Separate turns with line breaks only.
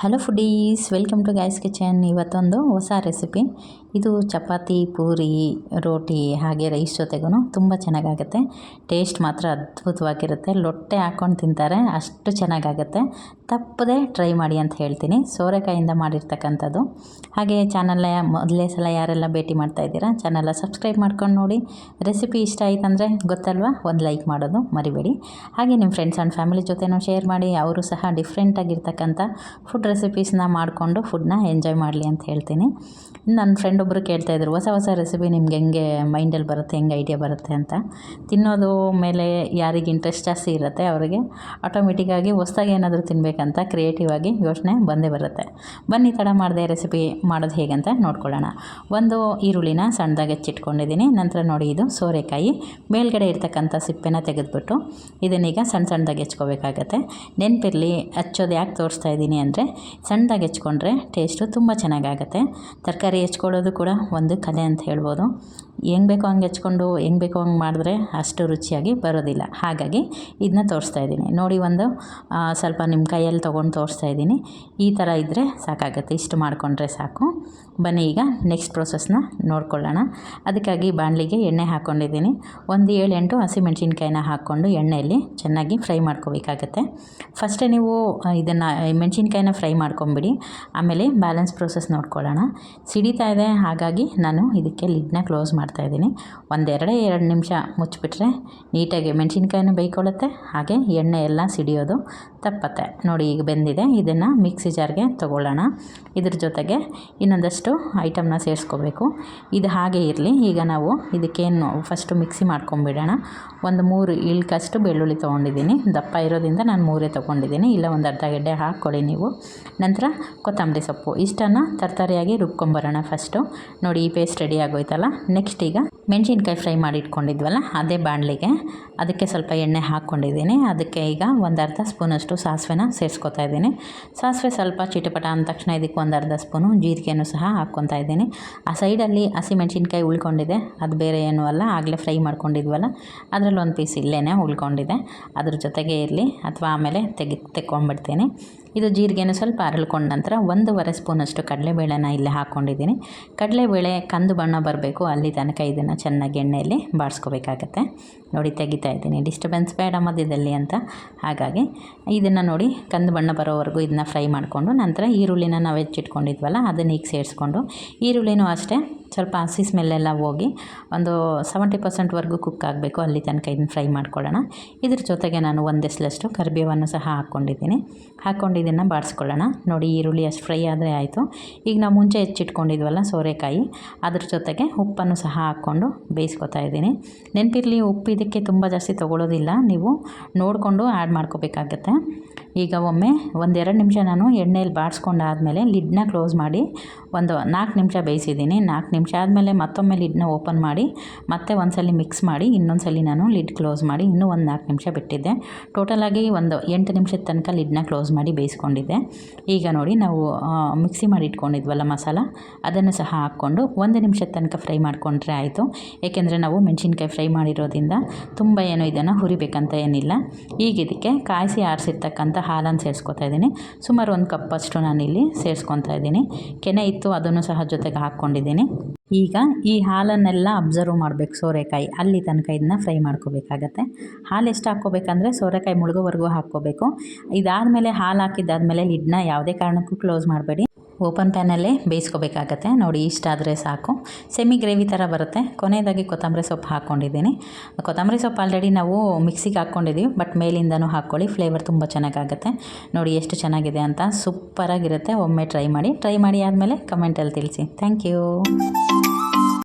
hello foodies welcome to guys kitchen ಇವತ್ತೊಂದು ಹೊಸ recipe ಇದು ಚಪಾತಿ, ಪೂರಿ, ರೋಟಿ ಹಾಗೆ ರೈಸ್ ಜೊತೆಗೂ ತುಂಬ ಚೆನ್ನಾಗಾಗುತ್ತೆ. ಟೇಸ್ಟ್ ಮಾತ್ರ ಅದ್ಭುತವಾಗಿರುತ್ತೆ. ಲೊಟ್ಟೆ ಹಾಕ್ಕೊಂಡು ತಿಂತಾರೆ, ಅಷ್ಟು ಚೆನ್ನಾಗಾಗುತ್ತೆ. ತಪ್ಪದೆ ಟ್ರೈ ಮಾಡಿ ಅಂತ ಹೇಳ್ತೀನಿ. ಸೋರೆಕಾಯಿಂದ ಮಾಡಿರ್ತಕ್ಕಂಥದ್ದು. ಹಾಗೆ ಚಾನಲ್ನ ಮೊದಲೇ ಸಲ ಯಾರೆಲ್ಲ ಭೇಟಿ ಮಾಡ್ತಾ ಇದ್ದೀರಾ, ಚಾನಲ್ನ ಸಬ್ಸ್ಕ್ರೈಬ್ ಮಾಡ್ಕೊಂಡು ನೋಡಿ. ರೆಸಿಪಿ ಇಷ್ಟ ಆಯ್ತಂದರೆ ಗೊತ್ತಲ್ವಾ? ಒಂದು ಲೈಕ್ ಮಾಡೋದು ಮರಿಬೇಡಿ. ಹಾಗೆ ನಿಮ್ಮ ಫ್ರೆಂಡ್ಸ್ ಆ್ಯಂಡ್ ಫ್ಯಾಮಿಲಿ ಜೊತೆನೂ ಶೇರ್ ಮಾಡಿ, ಅವರು ಸಹ ಡಿಫ್ರೆಂಟಾಗಿರ್ತಕ್ಕಂಥ ಫುಡ್ ರೆಸಿಪೀಸ್ನ ಮಾಡಿಕೊಂಡು ಫುಡ್ನ ಎಂಜಾಯ್ ಮಾಡಲಿ ಅಂತ ಹೇಳ್ತೀನಿ. ನನ್ನ ಫ್ರೆಂಡ್ ಒಬ್ಬರು ಕೇಳ್ತಾಯಿದ್ರು ಹೊಸ ಹೊಸ ರೆಸಿಪಿ ನಿಮ್ಗೆ ಹೆಂಗೆ ಮೈಂಡಲ್ಲಿ ಬರುತ್ತೆ, ಹೆಂಗೆ ಐಡಿಯಾ ಬರುತ್ತೆ ಅಂತ. ತಿನ್ನೋದು ಮೇಲೆ ಯಾರಿಗೆ ಇಂಟ್ರೆಸ್ಟ್ ಜಾಸ್ತಿ ಇರುತ್ತೆ, ಅವರಿಗೆ ಆಟೋಮೆಟಿಕ್ಕಾಗಿ ಹೊಸ್ದಾಗಿ ಏನಾದರೂ ತಿನ್ನಬೇಕಂತ ಕ್ರಿಯೇಟಿವ್ ಆಗಿ ಯೋಚನೆ ಬಂದೇ ಬರುತ್ತೆ. ಬನ್ನಿ ತಡ ಮಾಡಿದೆ ರೆಸಿಪಿ ಮಾಡೋದು ಹೇಗಂತ ನೋಡ್ಕೊಳ್ಳೋಣ. ಒಂದು ಈರುಳ್ಳಿನ ಸಣ್ಣದಾಗಿ ಹೆಚ್ಚಿಟ್ಕೊಂಡಿದ್ದೀನಿ, ನಂತರ ನೋಡಿ ಇದು ಸೋರೆಕಾಯಿ, ಮೇಲ್ಗಡೆ ಇರ್ತಕ್ಕಂಥ ಸಿಪ್ಪೆನ ತೆಗೆದುಬಿಟ್ಟು ಇದನ್ನೀಗ ಸಣ್ಣ ಸಣ್ಣದಾಗಿ ಹೆಚ್ಕೋಬೇಕಾಗತ್ತೆ. ನೆನಪಿರಲಿ, ಹಚ್ಚೋದು ಯಾಕೆ ತೋರಿಸ್ತಾ ಇದ್ದೀನಿ ಅಂದರೆ ಸಣ್ಣದಾಗಿ ಹೆಚ್ಕೊಂಡ್ರೆ ಟೇಸ್ಟು ತುಂಬ ಚೆನ್ನಾಗಾಗತ್ತೆ. ತರಕಾರಿ ಹೆಚ್ಕೊಳ್ಳೋದು ಕೂಡ ಒಂದು ಕಲೆ ಅಂತ ಹೇಳ್ಬೋದು. ಹೆಂಗೆ ಬೇಕೋ ಹಂಗೆ ಹೆಚ್ಕೊಂಡು ಹೆಂಗೆ ಬೇಕೋ ಹಂಗೆ ಮಾಡಿದ್ರೆ ಅಷ್ಟು ರುಚಿಯಾಗಿ ಬರೋದಿಲ್ಲ. ಹಾಗಾಗಿ ಇದನ್ನ ತೋರಿಸ್ತಾ ಇದ್ದೀನಿ. ನೋಡಿ ಒಂದು ಸ್ವಲ್ಪ ನಿಮ್ಮ ಕೈಯಲ್ಲಿ ತೊಗೊಂಡು ತೋರಿಸ್ತಾ ಇದ್ದೀನಿ. ಈ ಥರ ಇದ್ದರೆ ಸಾಕಾಗುತ್ತೆ. ಇಷ್ಟು ಮಾಡಿಕೊಂಡ್ರೆ ಸಾಕು. ಬನ್ನಿ ಈಗ ನೆಕ್ಸ್ಟ್ ಪ್ರೊಸೆಸ್ನ ನೋಡ್ಕೊಳ್ಳೋಣ. ಅದಕ್ಕಾಗಿ ಬಾಣಲಿಗೆ ಎಣ್ಣೆ ಹಾಕ್ಕೊಂಡಿದ್ದೀನಿ ಒಂದು ಏಳು ಎಂಟು ಹಸಿಮೆಣ್ಸಿನ್ಕಾಯಿನ ಹಾಕ್ಕೊಂಡು ಎಣ್ಣೆಯಲ್ಲಿ ಚೆನ್ನಾಗಿ ಫ್ರೈ ಮಾಡ್ಕೋಬೇಕಾಗತ್ತೆ. ಫಸ್ಟೇ ನೀವು ಇದನ್ನು, ಮೆಣಸಿನ್ಕಾಯಿನ ಫ್ರೈ ಮಾಡ್ಕೊಂಬಿಡಿ. ಆಮೇಲೆ ಬ್ಯಾಲೆನ್ಸ್ ಪ್ರೊಸೆಸ್ ನೋಡ್ಕೊಳ್ಳೋಣ. ಸಿಡಿತಾ ಇದೆ. ಹಾಗಾಗಿ ನಾನು ಇದಕ್ಕೆ ಲಿಡ್ನ ಕ್ಲೋಸ್ ಮಾಡ್ತಾಯಿದ್ದೀನಿ ಒಂದೆರಡೇ ಎರಡು ನಿಮಿಷ ಮುಚ್ಚಿಬಿಟ್ರೆ ನೀಟಾಗಿ ಮೆಣಸಿನ್ಕಾಯಿನೂ ಬೇಯ್ಕೊಳ್ಳುತ್ತೆ. ಹಾಗೆ ಎಣ್ಣೆ ಎಲ್ಲ ಸಿಡಿಯೋದು ತಪ್ಪತ್ತೆ. ನೋಡಿ ಈಗ ಬೆಂದಿದೆ. ಇದನ್ನು ಮಿಕ್ಸಿ ಜಾರ್ಗೆ ತೊಗೊಳ್ಳೋಣ. ಇದ್ರ ಜೊತೆಗೆ ಇನ್ನೊಂದಷ್ಟು ಐಟಮ್ನ ಸೇರಿಸ್ಕೋಬೇಕು. ಇದು ಹಾಗೆ ಇರಲಿ. ಈಗ ನಾವು ಇದಕ್ಕೇನು ಫಸ್ಟು ಮಿಕ್ಸಿ ಮಾಡ್ಕೊಂಬಿಡೋಣ. ಒಂದು ಮೂರು ಇಳ್ಕಷ್ಟು ಬೆಳ್ಳುಳ್ಳಿ ತೊಗೊಂಡಿದ್ದೀನಿ. ದಪ್ಪ ಇರೋದ್ರಿಂದ ನಾನು ಮೂರೇ ತೊಗೊಂಡಿದ್ದೀನಿ. ಇಲ್ಲ, ಒಂದು ಅರ್ಧ ಗೆಡ್ಡೆ ಹಾಕ್ಕೊಳ್ಳಿ ನೀವು. ನಂತರ ಕೊತ್ತಂಬರಿ ಸೊಪ್ಪು. ಇಷ್ಟನ್ನು ತರ್ತರಿಯಾಗಿ ರುಬ್ಕೊಂಬರೋಣ ಫಸ್ಟು. ನೋಡಿ ಈ ಪೇಸ್ಟ್ ರೆಡಿ ಆಗೋಯ್ತಲ್ಲ? ನೆಕ್ಸ್ಟ್ ಈಗ ಮೆಣಸಿನ್ಕಾಯಿ ಫ್ರೈ ಮಾಡಿ ಇಟ್ಕೊಂಡಿದ್ವಲ್ಲ ಅದೇ ಬಾಣಲಿಗೆ. ಅದಕ್ಕೆ ಸ್ವಲ್ಪ ಎಣ್ಣೆ ಹಾಕ್ಕೊಂಡಿದ್ದೀನಿ. ಅದಕ್ಕೆ ಈಗ ಒಂದರ್ಧ ಸ್ಪೂನಷ್ಟು ಸಾಸಿವೆನ ಸೇರಿಸ್ಕೊತಾ ಇದ್ದೀನಿ. ಸಾಸಿವೆ ಸ್ವಲ್ಪ ಚಿಟಪಟ ಅಂದ ತಕ್ಷಣ ಇದಕ್ಕೆ ಒಂದರ್ಧ ಸ್ಪೂನು ಜೀರಿಗೆಯನ್ನು ಸಹ ಹಾಕ್ಕೊತಾ ಇದ್ದೀನಿ. ಆ ಸೈಡಲ್ಲಿ ಹಸಿ ಮೆಣಸಿನ್ಕಾಯಿ ಉಳ್ಕೊಂಡಿದೆ. ಅದು ಬೇರೆ ಏನೂ ಅಲ್ಲ, ಆಗಲೇ ಫ್ರೈ ಮಾಡ್ಕೊಂಡಿದ್ವಲ್ಲ, ಅದರಲ್ಲಿ ಒಂದು ಪೀಸ್ ಇಲ್ಲೇ ಉಳ್ಕೊಂಡಿದೆ. ಅದ್ರ ಜೊತೆಗೆ ಇರಲಿ, ಅಥವಾ ಆಮೇಲೆ ತೆಗೆ ತೆಕ್ಕೊಂಡ್ಬಿಡ್ತೀನಿ ಇದು ಜೀರಿಗೆನ ಸ್ವಲ್ಪ ಅರಳ್ಕೊಂಡ ನಂತರ ಒಂದೂವರೆ ಸ್ಪೂನಷ್ಟು ಕಡಲೆಬೇಳೆನ ಇಲ್ಲಿ ಹಾಕ್ಕೊಂಡಿದ್ದೀನಿ. ಕಡಲೆಬೇಳೆ ಕಂದು ಬಣ್ಣ ಬರಬೇಕು, ಅಲ್ಲಿ ತನಕ ಇದನ್ನು ಚೆನ್ನಾಗಿ ಎಣ್ಣೆಯಲ್ಲಿ ಬಾಡಿಸ್ಕೋಬೇಕಾಗತ್ತೆ ನೋಡಿ, ತೆಗಿತಾ ಇದ್ದೀನಿ. ಡಿಸ್ಟರ್ಬೆನ್ಸ್ ಬೇಡ ಮಧ್ಯದಲ್ಲಿ ಅಂತ. ಹಾಗಾಗಿ ಇದನ್ನು ನೋಡಿ, ಕಂದು ಬಣ್ಣ ಬರೋವರೆಗೂ ಇದನ್ನ ಫ್ರೈ ಮಾಡಿಕೊಂಡು ನಂತರ ಈರುಳ್ಳಿನ ನಾವು ಹೆಚ್ಚಿಟ್ಕೊಂಡಿದ್ವಲ್ಲ, ಅದನ್ನ ಈಗ ಸೇರಿಸ್ಕೊಂಡು ಈರುಳ್ಳಿನೂ ಅಷ್ಟೇ ಸ್ವಲ್ಪ ಹಸಿ ಸ್ಮೆಲ್ಲೆಲ್ಲ ಹೋಗಿ ಒಂದು ಸೆವೆಂಟಿ ಪರ್ಸೆಂಟ್ವರೆಗೂ ಕುಕ್ ಆಗಬೇಕು. ಅಲ್ಲಿ ತನಕ ಇದನ್ನ ಫ್ರೈ ಮಾಡ್ಕೊಳ್ಳೋಣ. ಇದ್ರ ಜೊತೆಗೆ ನಾನು ಒಂದೆಸ್ಲಷ್ಟು ಕರಿಬೇವನ್ನು ಸಹ ಹಾಕ್ಕೊಂಡಿದ್ದೀನಿ. ಹಾಕ್ಕೊಂಡು ಬಾಡಿಸ್ಕೊಳ್ಳೋಣ ನೋಡಿ ಈರುಳ್ಳಿ ಅಷ್ಟು ಫ್ರೈ ಆದರೆ ಆಯಿತು. ಈಗ ನಾವು ಮುಂಚೆ ಹೆಚ್ಚಿಟ್ಕೊಂಡಿದ್ವಲ್ಲ ಸೋರೆಕಾಯಿ, ಅದ್ರ ಜೊತೆಗೆ ಉಪ್ಪನ್ನು ಸಹ ಹಾಕ್ಕೊಂಡು ಬೇಯಿಸ್ಕೊತಾ ಇದ್ದೀನಿ. ನೆನಪಿರಲಿ ಉಪ್ಪು ಇದಕ್ಕೆ ತುಂಬ ಜಾಸ್ತಿ ತೊಗೊಳ್ಳೋದಿಲ್ಲ ನೀವು ನೋಡಿಕೊಂಡು ಆ್ಯಡ್ ಮಾಡ್ಕೋಬೇಕಾಗತ್ತೆ. ಈಗ ಒಮ್ಮೆ ಒಂದೆರಡು ನಿಮಿಷ ನಾನು ಎಣ್ಣೆಯಲ್ಲಿ ಬಾಡಿಸ್ಕೊಂಡಾದಮೇಲೆ ಲಿಡ್ನ ಕ್ಲೋಸ್ ಮಾಡಿ ಒಂದು ನಾಲ್ಕು ನಿಮಿಷ ಬೇಯಿಸಿದ್ದೀನಿ. ನಾಲ್ಕು ನಿಮಿಷ ಆದಮೇಲೆ ಮತ್ತೊಮ್ಮೆ ಲಿಡ್ನ ಓಪನ್ ಮಾಡಿ, ಮತ್ತೆ ಒಂದ್ಸಲ ಮಿಕ್ಸ್ ಮಾಡಿ ಇನ್ನೊಂದು ಸಲ ನಾನು ಲಿಡ್ ಕ್ಲೋಸ್ ಮಾಡಿ ಇನ್ನೂ ಒಂದು ನಾಲ್ಕು ನಿಮಿಷ ಬಿಟ್ಟಿದ್ದೆ. ಟೋಟಲಾಗಿ ಒಂದು ಎಂಟು ನಿಮಿಷದ ತನಕ ಲಿಡ್ನ ಕ್ಲೋಸ್ ಮಾಡಿ ಬೇಯಿಸ್ಕೊಂಡಿದ್ದೆ. ಈಗ ನೋಡಿ ನಾವು ಮಿಕ್ಸಿ ಮಾಡಿ ಇಟ್ಕೊಂಡಿದ್ವಲ್ಲ ಮಸಾಲ, ಅದನ್ನು ಸಹ ಹಾಕ್ಕೊಂಡು ಒಂದು ನಿಮಿಷದ ತನಕ ಫ್ರೈ ಮಾಡಿಕೊಂಡ್ರೆ ಆಯಿತು. ಏಕೆಂದರೆ ನಾವು ಮೆಣಸಿನ್ಕಾಯಿ ಫ್ರೈ ಮಾಡಿರೋದ್ರಿಂದ ತುಂಬ ಏನು ಇದನ್ನು ಹುರಿಬೇಕಂತ ಏನಿಲ್ಲ. ಈಗ ಇದಕ್ಕೆ ಕಾಯಿಸಿ ಆರಿಸಿರ್ತಕ್ಕಂಥ ಹಾಲನ್ನು ಸೇರಿಸ್ಕೊತಾ ಇದ್ದೀನಿ. ಸುಮಾರು ಒಂದು ಕಪ್ಪಷ್ಟು ನಾನಿಲ್ಲಿ ಸೇರಿಸ್ಕೊತಾ ಇದ್ದೀನಿ. ಕೆನೆ ಇತ್ತು, ಅದನ್ನು ಸಹ ಜೊತೆಗೆ ಹಾಕ್ಕೊಂಡಿದ್ದೀನಿ. ಈಗ ಈ ಹಾಲನ್ನೆಲ್ಲ ಅಬ್ಸರ್ವ್ ಮಾಡಬೇಕು ಸೋರೆಕಾಯಿ. ಅಲ್ಲಿ ತನಕ ಇದನ್ನ ಫ್ರೈ ಮಾಡ್ಕೋಬೇಕಾಗತ್ತೆ. ಹಾಲು ಎಷ್ಟು ಹಾಕ್ಕೋಬೇಕಂದ್ರೆ ಸೋರೆಕಾಯಿ ಮುಳುಗೋವರೆಗೂ ಹಾಕ್ಕೋಬೇಕು. ಇದಾದಮೇಲೆ ಹಾಲು ಹಾಕಿದ್ದಾದಮೇಲೆ ಲಿಡ್ನ ಯಾವುದೇ ಕಾರಣಕ್ಕೂ ಕ್ಲೋಸ್ ಮಾಡಬೇಡಿ. ಓಪನ್ ಪ್ಯಾನಲ್ಲೇ ಬೇಯಿಸ್ಕೋಬೇಕಾಗತ್ತೆ. ನೋಡಿ, ಇಷ್ಟ ಆದರೆ ಸಾಕು. ಸೆಮಿ ಗ್ರೇವಿ ಥರ ಬರುತ್ತೆ. ಕೊನೆಯದಾಗಿ ಕೊತ್ತಂಬರಿ ಸೊಪ್ಪು ಹಾಕ್ಕೊಂಡಿದ್ದೀನಿ. ಕೊತ್ತಂಬರಿ ಸೊಪ್ಪು ಆಲ್ರೆಡಿ ನಾವು ಮಿಕ್ಸಿಗೆ ಹಾಕ್ಕೊಂಡಿದ್ದೀವಿ ಬಟ್ ಮೇಲಿಂದನೂ ಹಾಕ್ಕೊಳ್ಳಿ. ಫ್ಲೇವರ್ ತುಂಬ ಚೆನ್ನಾಗಾಗತ್ತೆ. ನೋಡಿ, ಎಷ್ಟು ಚೆನ್ನಾಗಿದೆ ಅಂತ ಸೂಪರಾಗಿರುತ್ತೆ. ಒಮ್ಮೆ ಟ್ರೈ ಮಾಡಿ. ಟ್ರೈ ಮಾಡಿ ಆದಮೇಲೆ ಕಮೆಂಟಲ್ಲಿ ತಿಳಿಸಿ. Thank you.